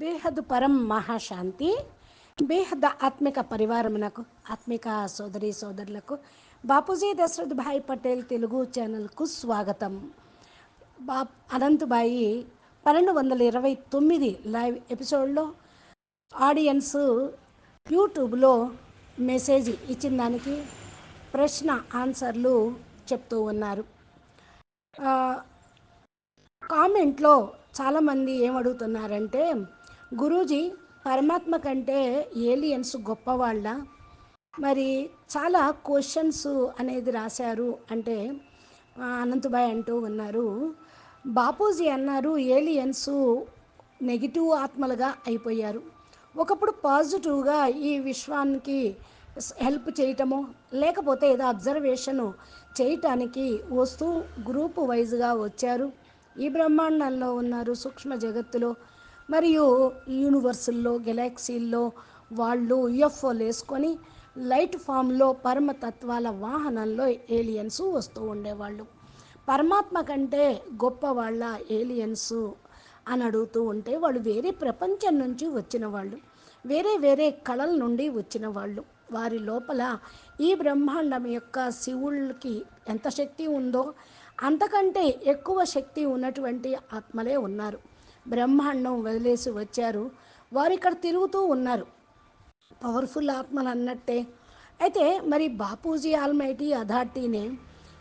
బేహద్ పరం మహాశాంతి బేహద్ ఆత్మిక పరివారమునకు ఆత్మిక సోదరి సోదరులకు. బాపూజీ దశరథ్ భాయ్ పటేల్ తెలుగు ఛానల్కు స్వాగతం. బా అనంతబాయి పన్నెండు వందల ఇరవై తొమ్మిది లైవ్ ఎపిసోడ్లో ఆడియన్స్ యూట్యూబ్లో మెసేజ్ ఇచ్చిన దానికి ప్రశ్న ఆన్సర్లు చెప్తూ ఉన్నారు. కామెంట్లో చాలామంది ఏమడుగుతున్నారంటే గురూజీ పరమాత్మ కంటే ఏలియన్స్ గొప్పవాళ్ళ. మరి చాలా క్వశ్చన్స్ అనేది రాశారు. అంటే అనంతభాయ్ అనంతబాయ్ అంటూ ఉన్నారు. బాపూజీ అన్నారు ఏలియన్స్ నెగిటివ్ ఆత్మలుగా అయిపోయారు. ఒకప్పుడు పాజిటివ్గా ఈ విశ్వానికి హెల్ప్ చేయటము లేకపోతే ఏదో అబ్జర్వేషను చేయటానికి వస్తూ గ్రూప్ వైజ్గా వచ్చారు. ఈ బ్రహ్మాండంలో ఉన్నారు సూక్ష్మ జగత్తులో. మరియు యూనివర్సుల్లో గెలాక్సీల్లో వాళ్ళు యుఎఫ్ఓలు వేసుకొని లైట్ ఫామ్లో పరమతత్వాల వాహనంలో ఏలియన్స్ వస్తూ ఉండేవాళ్ళు. పరమాత్మ కంటే గొప్ప వాళ్ళ ఏలియన్స్ అని అడుగుతూ ఉంటే వాళ్ళు వేరే ప్రపంచం నుంచి వచ్చిన వాళ్ళు వేరే వేరే కళల నుండి వచ్చిన వాళ్ళు. వారి లోపల ఈ బ్రహ్మాండం యొక్క శివుళ్ళకి ఎంత శక్తి ఉందో అంతకంటే ఎక్కువ శక్తి ఉన్నటువంటి ఆత్మలే ఉన్నారు. బ్రహ్మాండం వదిలేసి వచ్చారు. వారు ఇక్కడ తిరుగుతూ ఉన్నారు. పవర్ఫుల్ ఆత్మలు అన్నట్టే అయితే మరి బాపూజీ ఆల్మైటీ అథార్టీనే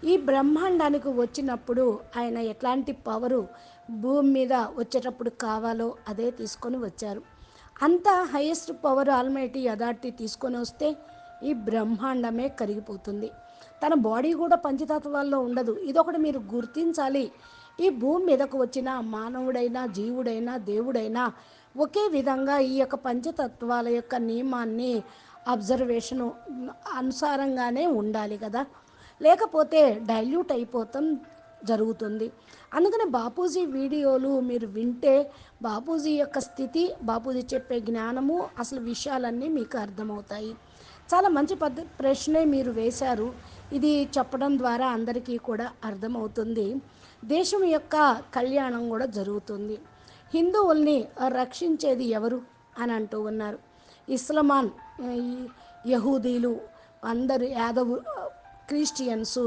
ఈ బ్రహ్మాండానికి వచ్చినప్పుడు ఆయన ఎట్లాంటి పవరు భూమి మీద వచ్చేటప్పుడు కావాలో అదే తీసుకొని వచ్చారు. అంత హైయెస్ట్ పవర్ ఆల్మైటీ అథార్టీ తీసుకొని వస్తే ఈ బ్రహ్మాండమే కరిగిపోతుంది. తన బాడీ కూడా పంచతత్వాల్లో ఉండదు. ఇదొకటి మీరు గుర్తించాలి. ఈ భూమి మీదకు వచ్చిన మానవుడైనా జీవుడైనా దేవుడైనా ఒకే విధంగా ఈ యొక్క పంచతత్వాల యొక్క నియమాన్ని అబ్జర్వేషను అనుసారంగానే ఉండాలి కదా. లేకపోతే డైల్యూట్ అయిపోతాం జరుగుతుంది. అందుకని బాపూజీ వీడియోలు మీరు వింటే బాపూజీ యొక్క స్థితి బాపూజీ చెప్పే జ్ఞానము అసలు విషయాలన్నీ మీకు అర్థమవుతాయి. చాలా మంచి పద్ధ ప్రశ్నే మీరు వేశారు. ఇది చెప్పడం ద్వారా అందరికీ కూడా అర్థమవుతుంది. దేశం యొక్క కళ్యాణం కూడా జరుగుతుంది. హిందువుల్ని రక్షించేది ఎవరు అని అంటూ ఉన్నారు. ఇస్లమాన్ ఈ యహూదీలు అందరు యాదవు క్రిస్టియన్స్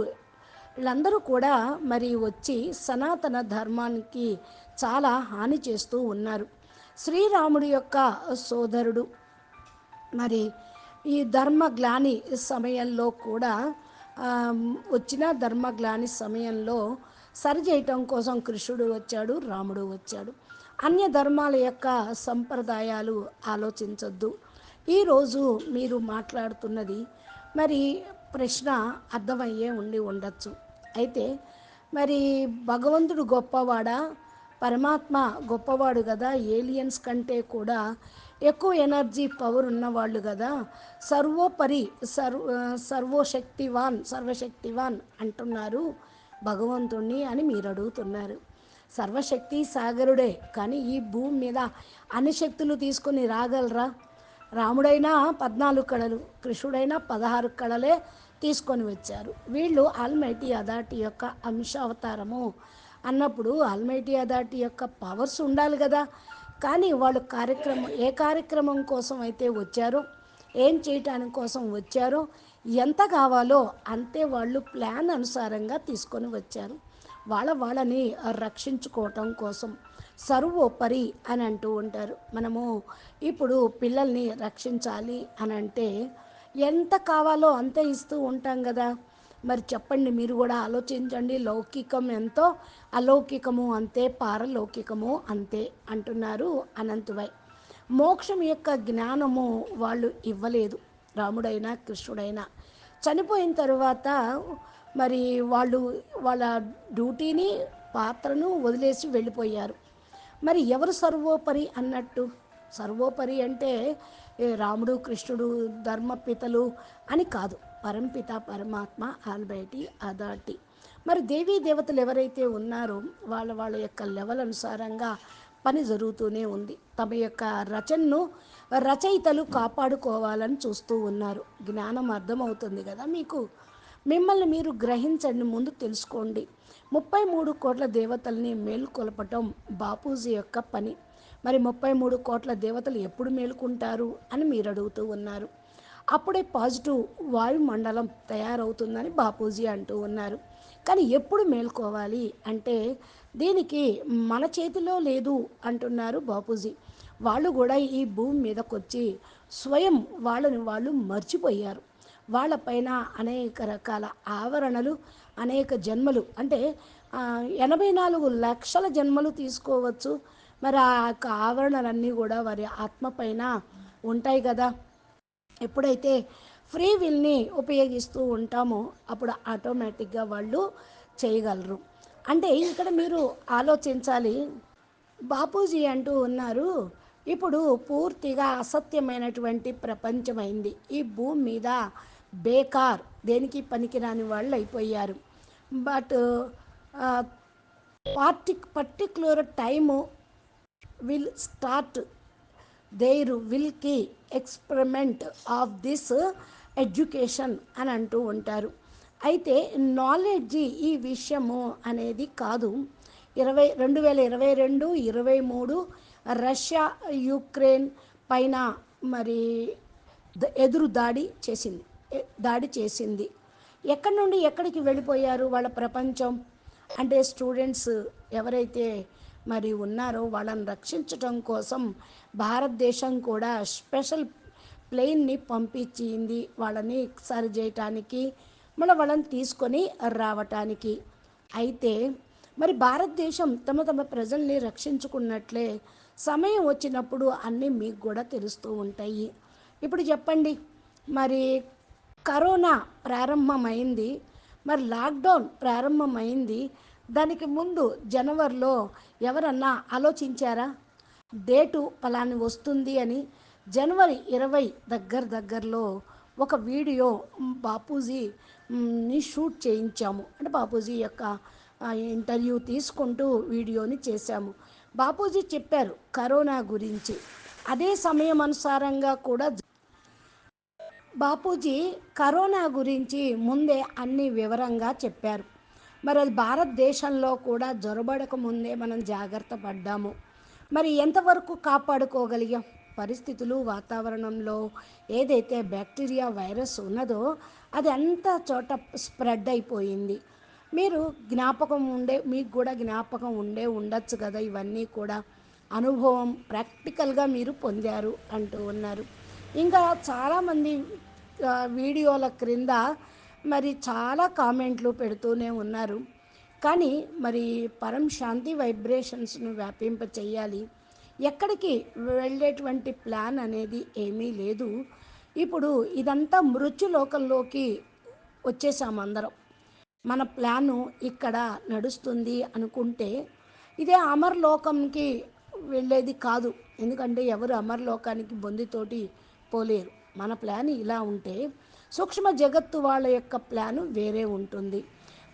వీళ్ళందరూ కూడా మరి వచ్చి సనాతన ధర్మానికి చాలా హాని చేస్తూ ఉన్నారు. శ్రీరాముడి యొక్క సోదరుడు మరి ఈ ధర్మగ్లాని సమయంలో కూడా వచ్చిన ధర్మగ్లాని సమయంలో సరిచేయటం కోసం కృష్ణుడు వచ్చాడు రాముడు వచ్చాడు. అన్య ధర్మాల యొక్క సంప్రదాయాలు ఆలోచించొద్దు. ఈరోజు మీరు మాట్లాడుతున్నది మరి ప్రశ్న అర్థమయ్యే ఉండి ఉండొచ్చు. అయితే మరి భగవంతుడు గొప్పవాడా? పరమాత్మ గొప్పవాడు కదా ఏలియన్స్ కంటే కూడా ఎక్కువ ఎనర్జీ పవర్ ఉన్నవాళ్ళు కదా సర్వోపరి సర్వ సర్వశక్తివాన్ సర్వశక్తివాన్ అంటున్నారు. భగవంతుణ్ణి అని మీరు అడుగుతున్నారు సర్వశక్తి సాగరుడే కానీ ఈ భూమి మీద అన్ని శక్తులు తీసుకొని రాగలరా? రాముడైనా పద్నాలుగు కళలు కృష్ణుడైనా పదహారు కళలే తీసుకొని వచ్చారు. వీళ్ళు ఆల్మైటీ అథారిటీ యొక్క అంశ అవతారము అన్నప్పుడు ఆల్మైటీ అథారిటీ యొక్క పవర్స్ ఉండాలి కదా. కానీ వాళ్ళు కార్యక్రమం ఏ కార్యక్రమం కోసం అయితే వచ్చారో ఏం చేయటానికి కోసం వచ్చారో ఎంత కావాలో అంతే వాళ్ళు ప్లాన్ అనుసారంగా తీసుకొని వచ్చారు. వాళ్ళ వాళ్ళని రక్షించుకోవటం కోసం సర్వోపరి అని అంటూ ఉంటారు. మనము ఇప్పుడు పిల్లల్ని రక్షించాలి అని అంటే ఎంత కావాలో అంతే ఇస్తూ ఉంటాం కదా. మరి చెప్పండి మీరు కూడా ఆలోచించండి. లౌకికం ఎంతో అలౌకికము అంతే పారలౌకికము అంతే అంటున్నారు అనంతువై. మోక్షం యొక్క జ్ఞానము వాళ్ళు ఇవ్వలేదు. రాముడైనా కృష్ణుడైనా. చనిపోయిన తర్వాత మరి వాళ్ళు వాళ్ళ డ్యూటీని పాత్రను వదిలేసి వెళ్ళిపోయారు. మరి ఎవరు సర్వోపరి అన్నట్టు? సర్వోపరి అంటే రాముడు కృష్ణుడు ధర్మపితలు అని కాదు. పరంపిత పరమాత్మ ఆల్బైటి అథార్టీ మరి దేవీ దేవతలు ఎవరైతే ఉన్నారో వాళ్ళ వాళ్ళ యొక్క లెవెల్ అనుసారంగా పని జరుగుతూనే ఉంది. తమ యొక్క రచనను రచయితలు కాపాడుకోవాలని చూస్తూ ఉన్నారు. జ్ఞానం అర్థమవుతుంది కదా మీకు? మిమ్మల్ని మీరు గ్రహించండి ముందు తెలుసుకోండి. ముప్పై మూడు కోట్ల దేవతల్ని మేలుకొలపటం బాపూజీ యొక్క పని. మరి ముప్పై మూడు కోట్ల దేవతలు ఎప్పుడు మేలుకుంటారు అని మీరు అడుగుతూ ఉన్నారు. అప్పుడే పాజిటివ్ వాయుమండలం తయారవుతుందని బాపూజీ అంటూ ఉన్నారు. కానీ ఎప్పుడు మేల్కోవాలి అంటే దీనికి మన చేతిలో లేదు అంటున్నారు బాపూజీ. వాళ్ళు కూడా ఈ భూమి మీదకు వచ్చి స్వయం వాళ్ళని వాళ్ళు మర్చిపోయారు. వాళ్ళపైన అనేక రకాల ఆవరణలు అనేక జన్మలు అంటే ఎనభై నాలుగు లక్షల జన్మలు తీసుకోవచ్చు. మరి ఆ యొక్క ఆవరణలన్నీ కూడా వారి ఆత్మ పైన ఉంటాయి కదా. ఎప్పుడైతే ఫ్రీ విల్ని ఉపయోగిస్తూ ఉంటామో అప్పుడు ఆటోమేటిక్గా వాళ్ళు చేయగలరు. అంటే ఇక్కడ మీరు ఆలోచించాలి. బాపూజీ అంటూ ఉన్నారు. ఇప్పుడు పూర్తిగా అసత్యమైనటువంటి ప్రపంచమైంది. ఈ భూమి మీద బేకార్ దేనికి పనికిరాని వాళ్ళు అయిపోయారు. But party particular time will start. There will be experiment of this education అని అంటూ ఉంటారు. అయితే నాలెడ్జ్ ఈ విషయము అనేది కాదు. ఇరవై రెండు వేల ఇరవై రెండు ఇరవై మూడు రష్యా యుక్రెయిన్ పైన మరి ఎదురు దాడి చేసింది దాడి చేసింది. ఎక్కడి నుండి ఎక్కడికి వెళ్ళిపోయారు వాళ్ళ ప్రపంచం? అంటే స్టూడెంట్స్ ఎవరైతే మరి ఉన్నారో వాళ్ళని రక్షించటం కోసం భారతదేశం కూడా స్పెషల్ ప్లెయిన్ని పంపించింది. వాళ్ళని సరి చేయటానికి మళ్ళీ వాళ్ళని తీసుకొని రావటానికి. అయితే మరి భారతదేశం తమ తమ ప్రజల్ని రక్షించుకున్నట్లే సమయం వచ్చినప్పుడు అన్నీ మీకు కూడా తెలుస్తూ ఉంటాయి. ఇప్పుడు చెప్పండి మరి కరోనా ప్రారంభమైంది మరి లాక్డౌన్ ప్రారంభమైంది దానికి ముందు జనవరిలో ఎవరన్నా ఆలోచించారా? డేటు పలాని వస్తుంది అని జనవరి ఇరవై దగ్గర దగ్గరలో ఒక వీడియో బాపూజీని షూట్ చేయించాము. అంటే బాపూజీ యొక్క ఇంటర్వ్యూ తీసుకుంటూ వీడియోని చేశాము. బాపూజీ చెప్పారు కరోనా గురించి. అదే సమయం అనుసారంగా కూడా బాపూజీ కరోనా గురించి ముందే అన్ని వివరంగా చెప్పారు. మరి అది భారతదేశంలో కూడా జొరబడక ముందే మనం జాగ్రత్త పడ్డాము. మరి ఎంతవరకు కాపాడుకోగలిగాం? పరిస్థితులు వాతావరణంలో ఏదైతే బ్యాక్టీరియా వైరస్ ఉన్నదో అది అంత చోట స్ప్రెడ్ అయిపోయింది. మీరు జ్ఞాపకం ఉండే మీకు కూడా జ్ఞాపకం ఉండే ఉండొచ్చు కదా ఇవన్నీ కూడా. అనుభవం ప్రాక్టికల్గా మీరు పొందారు అంటూ ఉన్నారు. ఇంకా చాలామంది వీడియోల క్రింద మరి చాలా కామెంట్లు పెడుతూనే ఉన్నారు. కానీ మరి పరం శాంతి వైబ్రేషన్స్ను వ్యాపింప చేయాలి ఎక్కడికి వెళ్ళేటువంటి ప్లాన్ అనేది ఏమీ లేదు. ఇప్పుడు ఇదంతా మృత్యులోకంలోకి వచ్చేసాము అందరం. మన ప్లాను ఇక్కడ నడుస్తుంది అనుకుంటే ఇదే అమర్లోకంకి వెళ్ళేది కాదు. ఎందుకంటే ఎవరు అమర్లోకానికి బొందితోటి పోలేరు. మన ప్లాన్ ఇలా ఉంటే సూక్ష్మ జగత్తు వాళ్ళ యొక్క ప్లాను వేరే ఉంటుంది.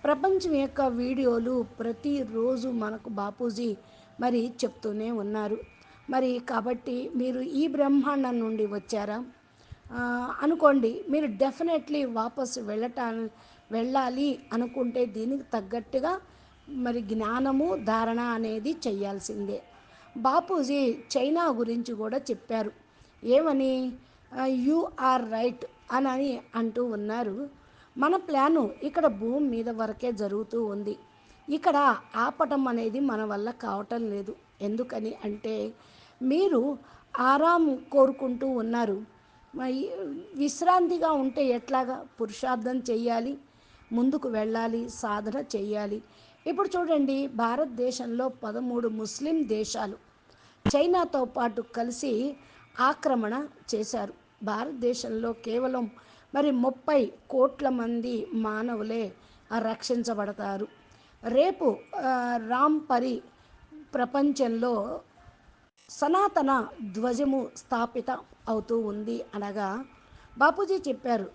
ప్రపంచం యొక్క వీడియోలు ప్రతిరోజు మనకు బాపూజీ మరి చెప్తూనే ఉన్నారు. మరి కాబట్టి మీరు ఈ బ్రహ్మాండం నుండి వచ్చారా? అనుకోండి మీరు డెఫినెట్లీ వాపసు వెళ్ళటానికి వెళ్ళాలి అనుకుంటే దీనికి తగ్గట్టుగా మరి జ్ఞానము ధారణ అనేది చేయాల్సిందే. బాపూజీ చైనా గురించి కూడా చెప్పారు. ఏమని? యు ఆర్ రైట్ అని అంటూ ఉన్నారు. మన ప్లాను ఇక్కడ భూమి మీద వరకే జరుగుతూ ఉంది. ఇక్కడ ఆపటం అనేది మన వల్ల కావటం లేదు. ఎందుకని అంటే మీరు ఆరాం కోరుకుంటూ ఉన్నారు. విశ్రాంతిగా ఉంటే ఎట్లాగా పురుషార్థం చేయాలి? ముందుకు వెళ్ళాలి సాధన చేయాలి ఇప్పుడు చూడండి భారతదేశంలో పదమూడు ముస్లిం దేశాలు చైనాతో పాటు కలిసి ఆక్రమణ చేశారు. భారతదేశంలో కేవలం మరి ముప్పై కోట్ల మంది మానవులే రక్షించబడతారు. రేపు రాంపరి ప్రపంచంలో సనాతన ధ్వజము స్థాపిత అవుతూ ఉంది అనగా బాపూజీ చెప్పారు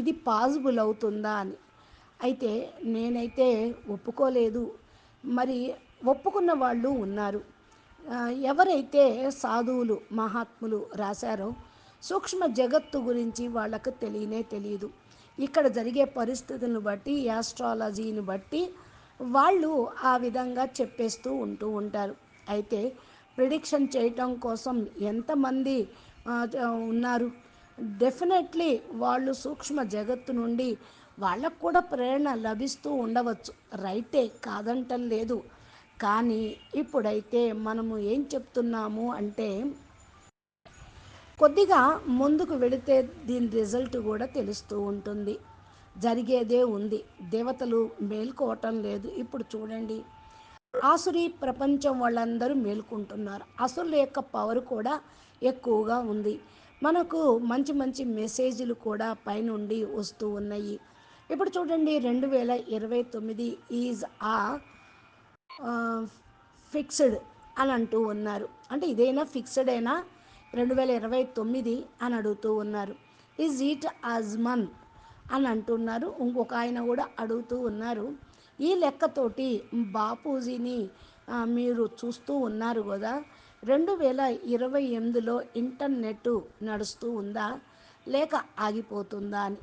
ఇది పాజిబుల్ అవుతుందా అని. అయితే నేనైతే ఒప్పుకోలేదు. మరి ఒప్పుకున్న వాళ్ళు ఉన్నారు. ఎవరైతే సాధువులు మహాత్ములు రాశారో సూక్ష్మ జగత్తు గురించి వాళ్ళకు తెలియనే తెలియదు. ఇక్కడ జరిగే పరిస్థితులను బట్టి యాస్ట్రాలజీని బట్టి వాళ్ళు ఆ విధంగా చెప్పేస్తూ ఉంటూ ఉంటారు. అయితే ప్రిడిక్షన్ చేయటం కోసం ఎంతమంది ఉన్నారు? డెఫినెట్లీ వాళ్ళు సూక్ష్మ జగత్తు నుండి వాళ్ళకు కూడా ప్రేరణ లభిస్తూ ఉండవచ్చు. రైటే కాదంటం లేదు. కానీ ఇప్పుడైతే మనము ఏం చెప్తున్నాము అంటే కొద్దిగా ముందుకు వెళితే దీని రిజల్ట్ కూడా తెలుస్తూ ఉంటుంది. జరిగేదే ఉంది. దేవతలు మేల్కోవటం లేదు. ఇప్పుడు చూడండి. ఆసురి ప్రపంచం వాళ్ళందరూ మేల్కుంటున్నారు. అసురుల యొక్క పవర్ కూడా ఎక్కువగా ఉంది. మనకు మంచి మంచి మెసేజ్లు కూడా పైనుండి వస్తూ ఉన్నాయి. ఇప్పుడు చూడండి రెండు వేల ఇరవై తొమ్మిది ఈజ్ ఆ ఫిక్స్డ్ అని అంటూ ఉన్నారు. అంటే ఇదైనా ఫిక్స్డ్ అయినా రెండు వేల ఇరవై తొమ్మిది అని అడుగుతూ ఉన్నారు. ఈజ్ ఈట్ అజ్మన్ అని అంటున్నారు. ఇంకొక ఆయన కూడా అడుగుతూ ఉన్నారు. ఈ లెక్కతోటి బాపూజీని మీరు చూస్తూ ఉన్నారు కదా. రెండు వేల ఇరవై ఎనిమిదిలో ఇంటర్నెట్ నడుస్తూ ఉందా? లేక ఆగిపోతుందా అని.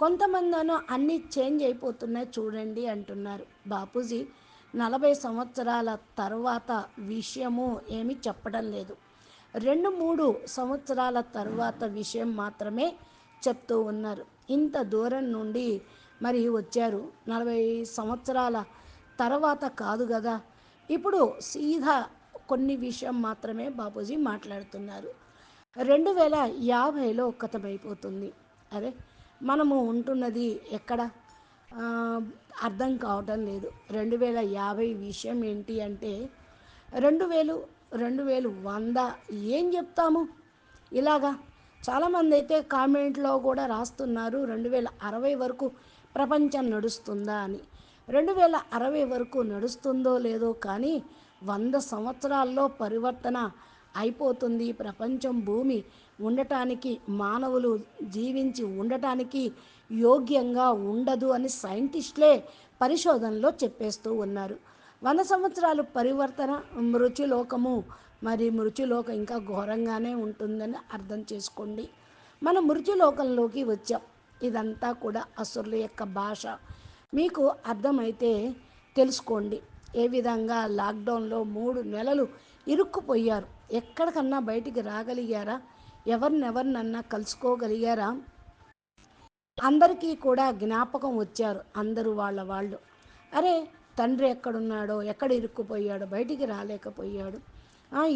కొంతమందినో అన్నీ చేంజ్ అయిపోతున్నాయి చూడండి అంటున్నారు. బాపూజీ నలభై సంవత్సరాల తర్వాత విషయము ఏమి చెప్పడం లేదు. రెండు మూడు సంవత్సరాల తర్వాత విషయం మాత్రమే చెప్తూ ఉన్నారు. ఇంత దూరం నుండి మరి వచ్చారు. నలభై సంవత్సరాల తర్వాత కాదు కదా? ఇప్పుడు సీదా కొన్ని విషయం మాత్రమే బాపూజీ మాట్లాడుతున్నారు. రెండు వేల యాభైలో కథమైపోతుంది. అదే మనము ఉంటున్నది ఎక్కడ? అర్థం కావటం లేదు. రెండు వేల యాభై విషయం ఏంటి అంటే రెండు వేలు రెండు వేలు వంద ఏం చెప్తాము? ఇలాగా చాలామంది అయితే కామెంట్లో కూడా రాస్తున్నారు రెండు వేల అరవై వరకు ప్రపంచం నడుస్తుందా అని. రెండు వేల అరవై వరకు నడుస్తుందో లేదో కానీ వంద సంవత్సరాల్లో పరివర్తన అయిపోతుంది ప్రపంచం భూమి. ఉండటానికి మానవులు జీవించి ఉండటానికి యోగ్యంగా ఉండదు అని సైంటిస్టులే పరిశోధనలో చెప్పేస్తూ ఉన్నారు. వంద సంవత్సరాలు పరివర్తన మృత్యులోకము మరి మృత్యులోకం ఇంకా ఘోరంగానే ఉంటుందని అర్థం చేసుకోండి. మనం మృత్యులోకంలోకి వచ్చాం. ఇదంతా కూడా అసురుల యొక్క భాష. మీకు అర్థమైతే తెలుసుకోండి. ఏ విధంగా లాక్డౌన్లో మూడు నెలలు ఇరుక్కుపోయారు. ఎక్కడికన్నా బయటికి రాగలిగారా? ఎవరినెవరినన్నా కలుసుకోగలిగారా? అందరికీ కూడా జ్ఞాపకం వచ్చారు అందరూ వాళ్ళ వాళ్ళు. అరే తండ్రి ఎక్కడున్నాడో ఎక్కడ ఇరుక్కుపోయాడో బయటికి రాలేకపోయాడు.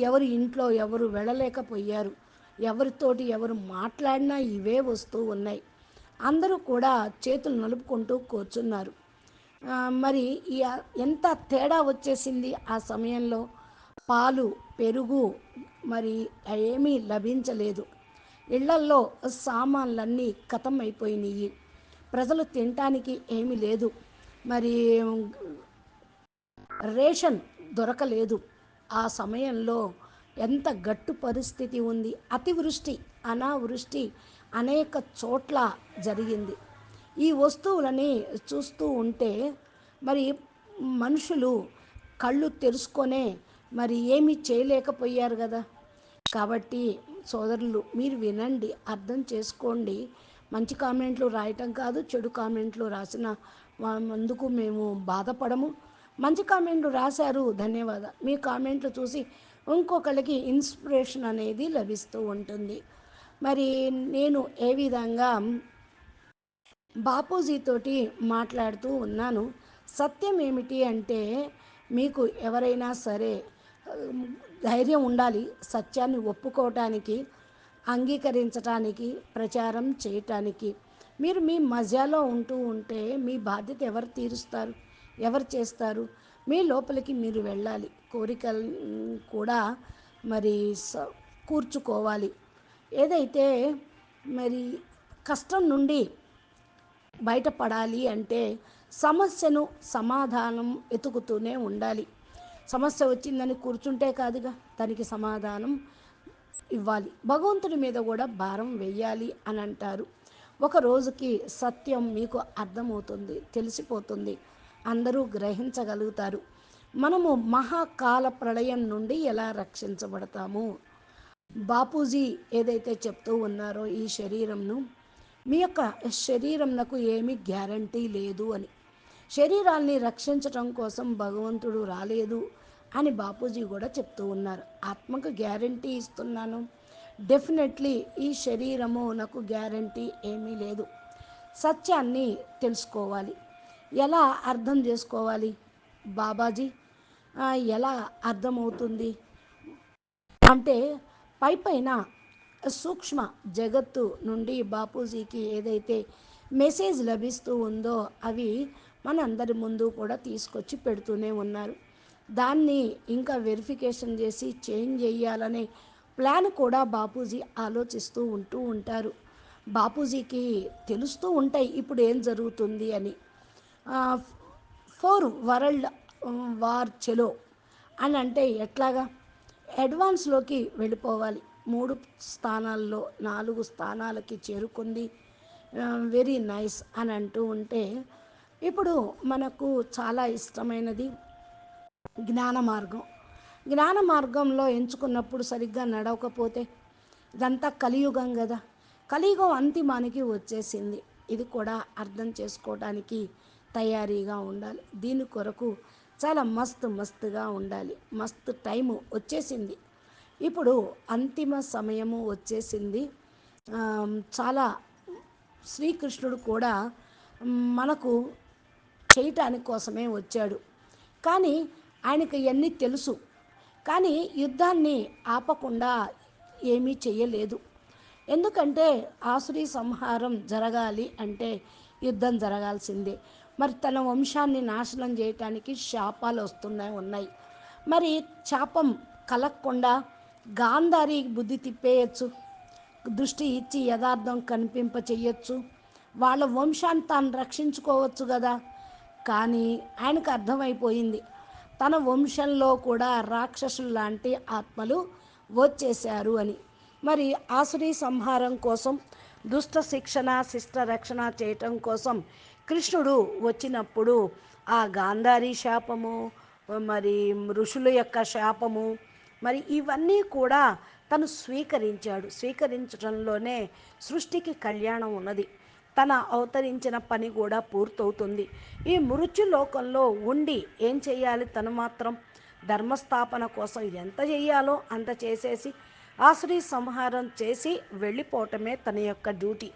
ఎవరు ఇంట్లో ఎవరు వెళ్ళలేకపోయారు. ఎవరితోటి ఎవరు మాట్లాడినా ఇవే వస్తూ ఉన్నాయి. అందరూ కూడా చేతులు నలుపుకుంటూ కూర్చున్నారు. మరి ఎంత తేడా వచ్చేసింది ఆ సమయంలో? పాలు పెరుగు మరి ఏమీ లభించలేదు. ఇళ్ళల్లో సామాన్లన్నీ కథం అయిపోయినాయి ప్రజలు తినటానికి ఏమీ లేదు. మరి రేషన్ దొరకలేదు. ఆ సమయంలో ఎంత గట్టు పరిస్థితి ఉంది. అతివృష్టి అనావృష్టి అనేక చోట్ల జరిగింది. ఈ వస్తువులని చూస్తూ ఉంటే మరి మనుషులు కళ్ళు తెరుచుకొనే మరి ఏమీ చేయలేకపోయారు కదా. కాబట్టి సోదరులు మీరు వినండి అర్థం చేసుకోండి. మంచి కామెంట్లు రాయటం కాదు చెడు కామెంట్లు రాసిన అందుకు మేము బాధపడము. మంచి కామెంట్లు రాశారు ధన్యవాదాలు. మీ కామెంట్లు చూసి ఇంకొకళ్ళకి ఇన్స్పిరేషన్ అనేది లభిస్తూ ఉంటుంది. మరి నేను ఏ విధంగా బాపూజీతోటి మాట్లాడుతూ ఉన్నాను సత్యం ఏమిటి అంటే మీకు ఎవరైనా సరే ధైర్యం ఉండాలి సత్యాన్ని ఒప్పుకోవటానికి అంగీకరించటానికి ప్రచారం చేయటానికి. మీరు మీ మజాలో ఉంటూ ఉంటే మీ బాధ్యత ఎవరు తీరుస్తారు ఎవరు చేస్తారు? మీ లోపలికి మీరు వెళ్ళాలి. కోరికలు కూడా మరి కూర్చుకోవాలి. ఏదైతే మరి కష్టం నుండి బయటపడాలి అంటే సమస్యను సమాధానం వెతుకుతూనే ఉండాలి. సమస్య వచ్చిందని కూర్చుంటే కాదుగా దానికి సమాధానం ఇవ్వాలి. భగవంతుడి మీద కూడా భారం వెయ్యాలి అని అంటారు. ఒక రోజుకి సత్యం మీకు అర్థమవుతుంది తెలిసిపోతుంది. అందరూ గ్రహించగలుగుతారు. మనము మహాకాల ప్రళయం నుండి ఎలా రక్షించబడతాము? బాపూజీ ఏదైతే చెప్తూ ఉన్నారో ఈ శరీరంను మీ యొక్క శరీరంనకు ఏమీ గ్యారంటీ లేదు అని. శరీరాల్ని రక్షించటం కోసం భగవంతుడు రాలేదు. అని బాపూజీ కూడా చెప్తూ ఉన్నారు. ఆత్మకు గ్యారంటీ ఇస్తున్నాను. డెఫినెట్లీ ఈ శరీరము నాకు గ్యారంటీ ఏమీ లేదు. సత్యాన్ని తెలుసుకోవాలి. ఎలా అర్థం చేసుకోవాలి? బాబాజీ ఎలా అర్థమవుతుంది? అంటే పై పైన సూక్ష్మ జగత్తు నుండి బాపూజీకి ఏదైతే మెసేజ్ లభిస్తూ ఉందో అవి మనందరి ముందు కూడా తీసుకొచ్చి పెడుతూనే ఉన్నారు. దాన్ని ఇంకా వెరిఫికేషన్ చేసి చేంజ్ చేయాలనే ప్లాన్ కూడా బాపూజీ ఆలోచిస్తూ ఉంటూ ఉంటారు. బాపూజీకి తెలుస్తూ ఉంటాయి ఇప్పుడు ఏం జరుగుతుంది అని. ఫోర్ వరల్డ్ వార్ చెలో అని అంటే ఎట్లాగా? అడ్వాన్స్లోకి వెళ్ళిపోవాలి. మూడు స్థానాల్లో నాలుగు స్థానాలకి చేరుకుంది. వెరీ నైస్ అని అంటూ ఉంటే ఇప్పుడు మనకు చాలా ఇష్టమైనది జ్ఞాన మార్గం. జ్ఞాన మార్గంలో ఎంచుకున్నప్పుడు సరిగ్గా నడవకపోతే ఇదంతా కలియుగం కదా. కలియుగం అంతిమానికి వచ్చేసింది. ఇది కూడా అర్థం చేసుకోవడానికి తయారీగా ఉండాలి. దీని కొరకు చాలా మస్తు మస్తుగా ఉండాలి. మస్తు టైము వచ్చేసింది. ఇప్పుడు అంతిమ సమయము వచ్చేసింది. చాలా శ్రీకృష్ణుడు కూడా మనకు చేయటానికి కోసమే వచ్చాడు. కానీ ఆయనకు ఇవన్నీ తెలుసు. కానీ యుద్ధాన్ని ఆపకుండా ఏమీ చేయలేదు ఎందుకంటే ఆసురీ సంహారం జరగాలి అంటే యుద్ధం జరగాల్సిందే. మరి తన వంశాన్ని నాశనం చేయటానికి శాపాలు వస్తున్నాయి ఉన్నాయి. మరి శాపం కలగకుండా గాంధారి బుద్ధి తిప్పేయచ్చు. దృష్టి ఇచ్చి యథార్థం కనిపింప చేయొచ్చు వాళ్ళ వంశాన్ని తాను రక్షించుకోవచ్చు కదా. కానీ ఆయనకు అర్థమైపోయింది. తన వంశంలో కూడా రాక్షసులు లాంటి ఆత్మలు వచ్చేశారు అని. మరి ఆసురీ సంహారం కోసం దుష్ట శిక్షణ శిష్ట రక్షణ చేయటం కోసం కృష్ణుడు వచ్చినప్పుడు ఆ గాంధారి శాపము మరి ఋషుల యొక్క శాపము మరి ఇవన్నీ కూడా తను స్వీకరించాడు. స్వీకరించడంలోనే సృష్టికి కళ్యాణం ఉన్నది. తన అవతరించిన పని కూడా పూర్తవుతుంది. ఈ మృత్యు లోకంలో ఉండి ఏం చేయాలి? తను మాత్రం ధర్మస్థాపన కోసం ఎంత చేయాలో అంత చేసేసి ఆశ్రీ సంహారం చేసి వెళ్ళిపోవటమే తన యొక్క డ్యూటీ.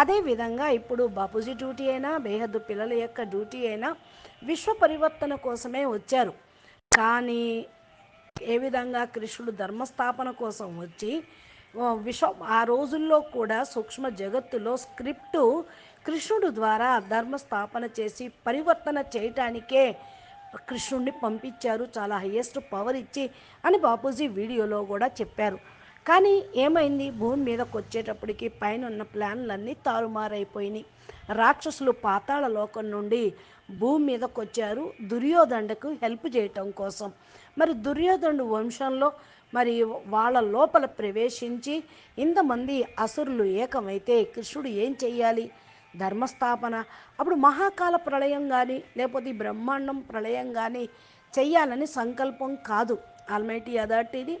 అదేవిధంగా ఇప్పుడు బాపూజీ డ్యూటీ అయినా బేహద్దు పిల్లల యొక్క డ్యూటీ అయినా విశ్వ పరివర్తన కోసమే వచ్చారు. కానీ ఏ విధంగా కృష్ణుడు ధర్మస్థాపన కోసం వచ్చి విశ్వం ఆ రోజుల్లో కూడా సూక్ష్మ జగత్తులో స్క్రిప్టు కృష్ణుడు ద్వారా ధర్మ స్థాపన చేసి పరివర్తన చేయటానికే కృష్ణుడిని పంపించారు. చాలా హయ్యెస్ట్ పవర్ ఇచ్చి అని బాపూజీ వీడియోలో కూడా చెప్పారు. కానీ ఏమైంది? భూమి మీదకి వచ్చేటప్పటికి పైన ఉన్న ప్లాన్లన్నీ తారుమారైపోయినాయి. రాక్షసులు పాతాళ లోకం నుండి భూమి మీదకి వచ్చారు. దుర్యోధండకు హెల్ప్ చేయటం కోసం. మరి దుర్యోధనుడు వంశంలో మరి వాళ్ళ లోపల ప్రవేశించి ఇంతమంది అసురులు ఏకమైతే కృష్ణుడు ఏం చెయ్యాలి? ధర్మస్థాపన. అప్పుడు మహాకాల ప్రళయం కానీ లేకపోతే బ్రహ్మాండం ప్రళయం కానీ చెయ్యాలని సంకల్పం కాదు. ఆల్మైటీ అథార్టీది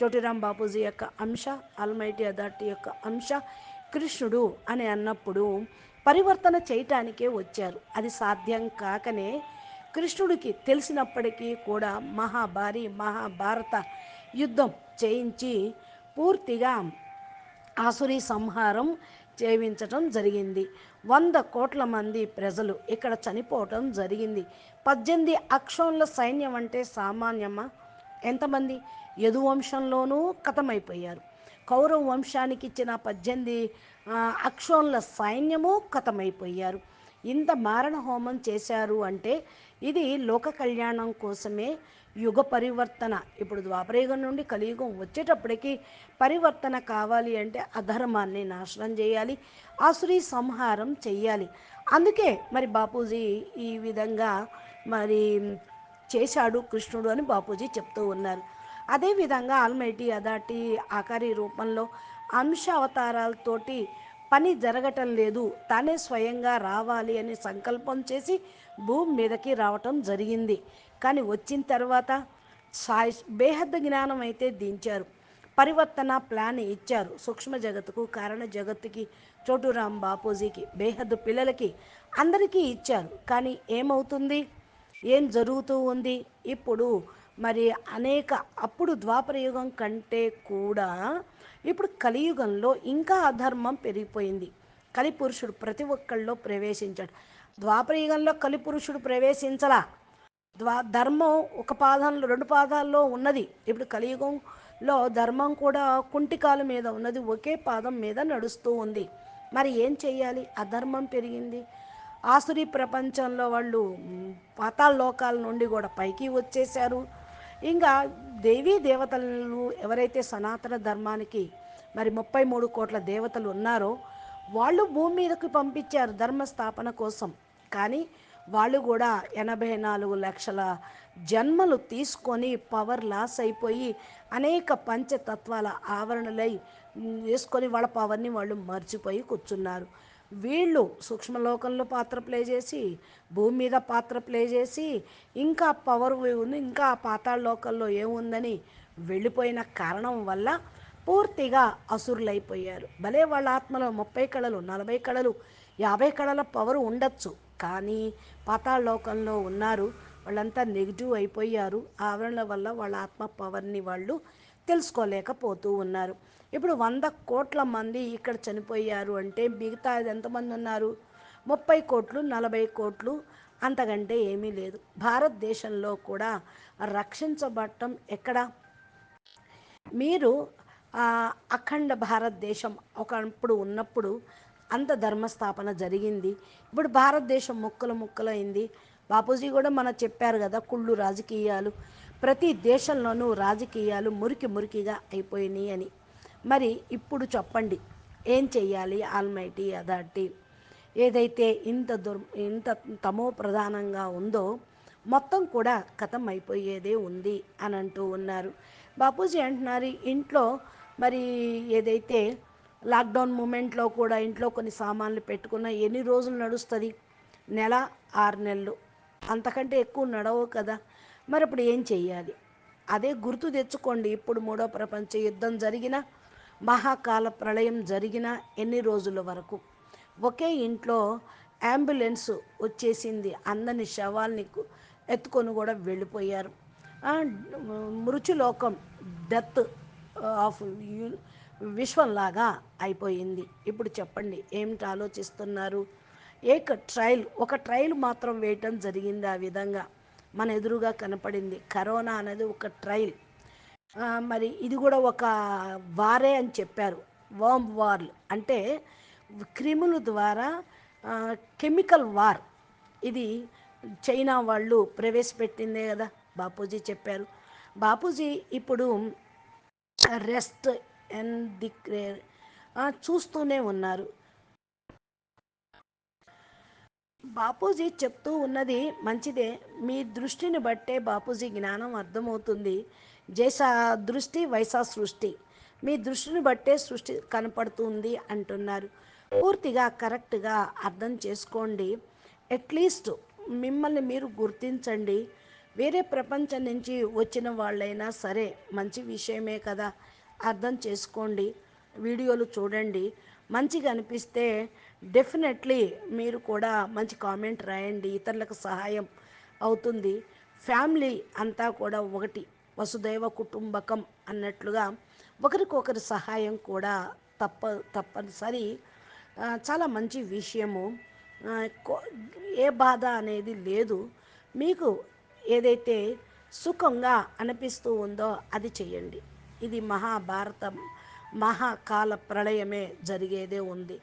చోటిరాం బాపూజీ యొక్క అంశ ఆల్మైటీ అథార్టీ యొక్క అంశ కృష్ణుడు అని అన్నప్పుడు పరివర్తన చేయటానికే వచ్చారు. అది సాధ్యం కాకనే కృష్ణుడికి తెలిసినప్పటికీ కూడా మహాభారీ మహాభారత యుద్ధం చేయించి పూర్తిగా ఆసురి సంహారం చేయించటం జరిగింది. వంద కోట్ల మంది ప్రజలు ఇక్కడ చనిపోవటం జరిగింది. పద్దెనిమిది అక్షంల సైన్యం అంటే సామాన్యమా? ఎంతమంది? యదువంశంలోనూ కథమైపోయారు. కౌరవ వంశానికి ఇచ్చిన పద్దెనిమిది ఆ, అక్షోన్ల సైన్యము కథమైపోయారు. ఇంత మారణ హోమం చేశారు అంటే ఇది లోక కళ్యాణం కోసమే యుగ పరివర్తన. ఇప్పుడు ద్వాపరయుగం నుండి కలియుగం వచ్చేటప్పటికి పరివర్తన కావాలి అంటే అధర్మాన్ని నాశనం చేయాలి ఆసురీ సంహారం చేయాలి అందుకే మరి బాపూజీ ఈ విధంగా మరి చేశాడు కృష్ణుడు అని బాపూజీ చెప్తూ ఉన్నారు. అదేవిధంగా ఆల్మైటీ అదాటి ఆకారి రూపంలో అంశ అవతారాలతోటి పని జరగటం లేదు తానే స్వయంగా రావాలి అని సంకల్పం చేసి భూమి మీదకి రావటం జరిగింది. కానీ వచ్చిన తర్వాత సాయి బేహద్ద జ్ఞానం అయితే దించారు. పరివర్తన ప్లాన్ ఇచ్చారు. సూక్ష్మ జగత్తుకు కారణ జగత్తుకి చోటురాం బాపూజీకి బేహద్దు పిల్లలకి అందరికీ ఇచ్చారు. కానీ ఏమవుతుంది? ఏం జరుగుతూ ఉంది? ఇప్పుడు మరి అనేక అప్పుడు ద్వాపరయుగం కంటే కూడా ఇప్పుడు కలియుగంలో ఇంకా అధర్మం పెరిగిపోయింది. కలిపురుషుడు ప్రతి ఒక్కళ్ళలో ప్రవేశించాడు. ద్వాపరయుగంలో కలిపురుషుడు ప్రవేశించలా. ద్వా ధర్మం ఒక పాదంలో రెండు పాదాల్లో ఉన్నది. ఇప్పుడు కలియుగంలో ధర్మం కూడా కుంటికాల మీద ఉన్నది. ఒకే పాదం మీద నడుస్తూ ఉంది. మరి ఏం చేయాలి అధర్మం పెరిగింది. ఆసురి ప్రపంచంలో వాళ్ళు మ్, పాతాళ లోకాల నుండి కూడా పైకి వచ్చేసారు ఇంకా దేవీ దేవతలు ఎవరైతే సనాతన ధర్మానికి మరి ముప్పై మూడు కోట్ల దేవతలు ఉన్నారో వాళ్ళు భూమి మీదకి పంపించారు ధర్మ స్థాపన కోసం. కానీ వాళ్ళు కూడా ఎనభై నాలుగు లక్షల జన్మలు తీసుకొని పవర్ లాస్ అయిపోయి అనేక పంచతత్వాల ఆవరణలై వేసుకొని వాళ్ళ పవర్ని వాళ్ళు మర్చిపోయి కూర్చున్నారు. వీళ్ళు సూక్ష్మలోకంలో పాత్ర ప్లే చేసి భూమి మీద పాత్ర ప్లే చేసి ఇంకా పవర్ ఉంది ఇంకా పాతాళ లోకంలో ఏముందని వెళ్ళిపోయిన కారణం వల్ల పూర్తిగా అసురులైపోయారు. భలే వాళ్ళ ఆత్మలో ముప్పై కళలు నలభై కళలు యాభై కళల పవర్ ఉండొచ్చు. కానీ పాతాళ లోకంలో ఉన్నారు. వాళ్ళంతా నెగిటివ్ అయిపోయారు. ఆవరణ ఆవరణల వల్ల వాళ్ళ ఆత్మ పవర్ని వాళ్ళు తెలుసుకోలేకపోతూ ఉన్నారు. ఇప్పుడు వంద కోట్ల మంది ఇక్కడ చనిపోయారు అంటే మిగతా ఎంతమంది ఉన్నారు? ముప్పై కోట్లు నలభై కోట్లు అంతకంటే ఏమీ లేదు. భారతదేశంలో కూడా రక్షించబడటం ఎక్కడ? మీరు అఖండ భారతదేశం ఒకప్పుడు ఉన్నప్పుడు అంత ధర్మస్థాపన జరిగింది. ఇప్పుడు భారతదేశం ముక్కలు ముక్కలైంది. బాపూజీ కూడా మన చెప్పారు కదా కుళ్ళు రాజకీయాలు. ప్రతి దేశంలోనూ రాజకీయాలు మురికి మురికిగా అయిపోయినాయి అని. మరి ఇప్పుడు చెప్పండి ఏం చెయ్యాలి? Almighty authority. ఏదైతే ఇంత దుర్ ఇంత తమో ప్రధానంగా ఉందో మొత్తం కూడా కథం అయిపోయేదే ఉంది అని అంటూ ఉన్నారు. బాపూజీ అంటున్నారు ఇంట్లో మరి ఏదైతే లాక్డౌన్ మూమెంట్లో కూడా ఇంట్లో కొన్ని సామాన్లు పెట్టుకున్న ఎన్ని రోజులు నడుస్తుంది? నెల ఆరు నెలలు. అంతకంటే ఎక్కువ నడవు కదా. మరి ఇప్పుడు ఏం చెయ్యాలి? అదే గుర్తు తెచ్చుకోండి. ఇప్పుడు మూడో ప్రపంచ యుద్ధం జరిగిన మహాకాల ప్రళయం జరిగిన ఎన్ని రోజుల వరకు? ఒకే ఇంట్లో అంబులెన్స్ వచ్చేసింది. అందని శవాల్ని ఎత్తుకొని కూడా వెళ్ళిపోయారు. మృచులోకం మృత్యులోకం డెత్ ఆఫ్ విశ్వంలాగా అయిపోయింది. ఇప్పుడు చెప్పండి ఏమిటి ఆలోచిస్తున్నారు? ఏక ట్రయల్ ఒక ట్రయల్ మాత్రం వేయటం జరిగింది ఆ విధంగా. మన ఎదురుగా కనపడింది. కరోనా అనేది ఒక ట్రయల్. మరి ఇది కూడా ఒక వారే అని చెప్పారు. వామ్ వార్ అంటే క్రిముల ద్వారా కెమికల్ వార్. ఇది చైనా వాళ్ళు ప్రవేశపెట్టిందే కదా బాపూజీ చెప్పారు. బాపూజీ ఇప్పుడు రెస్ట్ అండ్ ది చూస్తూనే ఉన్నారు. బాపూజీ చెప్తూ ఉన్నది మంచిదే. మీ దృష్టిని బట్టే బాపూజీ జ్ఞానం అర్థమవుతుంది. జైసా దృష్టి వైసా సృష్టి. మీ దృష్టిని బట్టే సృష్టి కనపడుతుంది అంటున్నారు. పూర్తిగా కరెక్ట్గా అర్థం చేసుకోండి. అట్లీస్ట్ మిమ్మల్ని మీరు గుర్తించండి. వేరే ప్రపంచం నుంచి వచ్చిన వాళ్ళైనా సరే మంచి విషయమే కదా. అర్థం చేసుకోండి వీడియోలు చూడండి. మంచిగా అనిపిస్తే డెఫినెట్లీ మీరు కూడా మంచి కామెంట్ రాయండి ఇతరులకు సహాయం అవుతుంది. ఫ్యామిలీ అంతా కూడా ఒకటి వసుదైవ కుటుంబకం అన్నట్లుగా ఒకరికొకరి సహాయం కూడా తప్ప తప్పనిసరి. చాలా మంచి విషయము. ఏ బాధ అనేది లేదు. మీకు ఏదైతే సుఖంగా అనిపిస్తూ ఉందో అది చేయండి. ఇది మహాభారతం మహాకాల ప్రళయమే జరిగేదే ఉంది.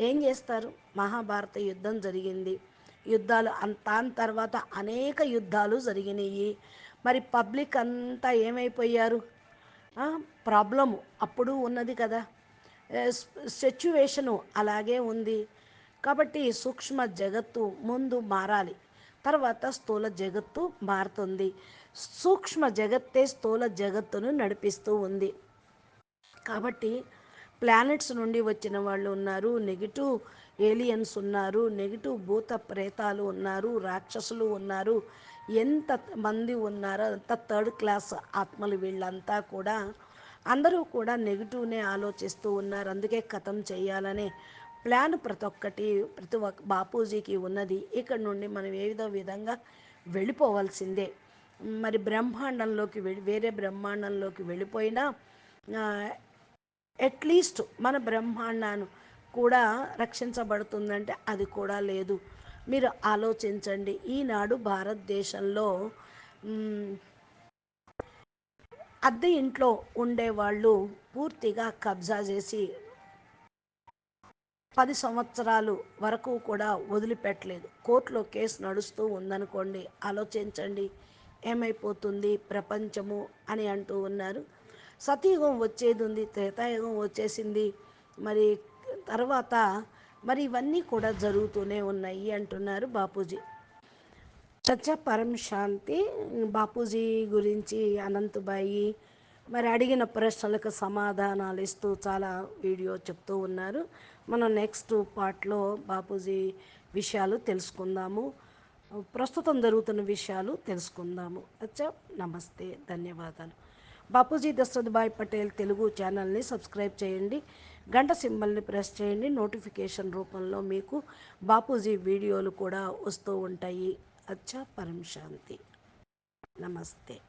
ఏం చేస్తారు? మహాభారత యుద్ధం జరిగింది. యుద్ధాలు అంత దాని తర్వాత అనేక యుద్ధాలు జరిగినాయి మరి పబ్లిక్ అంతా ఏమైపోయారు? ప్రాబ్లము అప్పుడు ఉన్నది కదా. సిచ్యువేషను అలాగే ఉంది. కాబట్టి సూక్ష్మ జగత్తు ముందు మారాలి. తర్వాత స్థూల జగత్తు మారుతుంది. సూక్ష్మ జగత్తే స్థూల జగత్తును నడిపిస్తూ ఉంది. కాబట్టి ప్లానెట్స్ నుండి వచ్చిన వాళ్ళు ఉన్నారు నెగిటివ్ ఏలియన్స్ ఉన్నారు నెగిటివ్ భూత ప్రేతాలు ఉన్నారు రాక్షసులు ఉన్నారు ఎంత మంది ఉన్నారో అంత థర్డ్ క్లాస్ ఆత్మలు వీళ్ళంతా కూడా అందరూ కూడా నెగిటివ్నే ఆలోచిస్తూ ఉన్నారు. అందుకే కథం చేయాలనే ప్లాన్ ప్రతి ఒక్కటి ప్రతి ఒక్క బాపూజీకి ఉన్నది. ఇక్కడ నుండి మనం ఏదో విధంగా వెళ్ళిపోవాల్సిందే. మరి బ్రహ్మాండంలోకి వెళ్ళి వేరే బ్రహ్మాండంలోకి వెళ్ళిపోయినా అట్లీస్ట్ మన బ్రహ్మాండాన్ని కూడా రక్షించబడుతుందంటే అది కూడా లేదు. మీరు ఆలోచించండి ఈనాడు భారతదేశంలో అద్దె ఇంట్లో ఉండేవాళ్ళు పూర్తిగా కబ్జా చేసి పది సంవత్సరాలు వరకు కూడా వదిలిపెట్టలేదు. కోర్టులో కేసు నడుస్తూ ఉందనుకోండి ఆలోచించండి. ఏమైపోతుంది ప్రపంచము అని అంటూ ఉన్నారు. సతీయుగం వచ్చేది ఉంది త్రేతాయుగం వచ్చేసింది. మరి తర్వాత మరి ఇవన్నీ కూడా జరుగుతూనే ఉన్నాయి అంటున్నారు బాపూజీ. చచ్చ పరం శాంతి బాపూజీ గురించి అనంతబాయి మరి అడిగిన ప్రశ్నలకు సమాధానాలు ఇస్తూ చాలా వీడియో చెప్తూ ఉన్నారు. మనం నెక్స్ట్ పార్ట్లో బాపూజీ విషయాలు తెలుసుకుందాము. ప్రస్తుతం జరుగుతున్న విషయాలు తెలుసుకుందాము. అచ్చా నమస్తే ధన్యవాదాలు. బాపూజీ దశరథ్ పటేల్ తెలుగు ఛానల్ని సబ్స్క్రైబ్ చేయండి. గంట సింబల్ని ప్రెస్ చేయండి. నోటిఫికేషన్ రూపంలో మీకు బాపూజీ వీడియోలు కూడా వస్తూ ఉంటాయి. అచ్చా పరం శాంతి నమస్తే.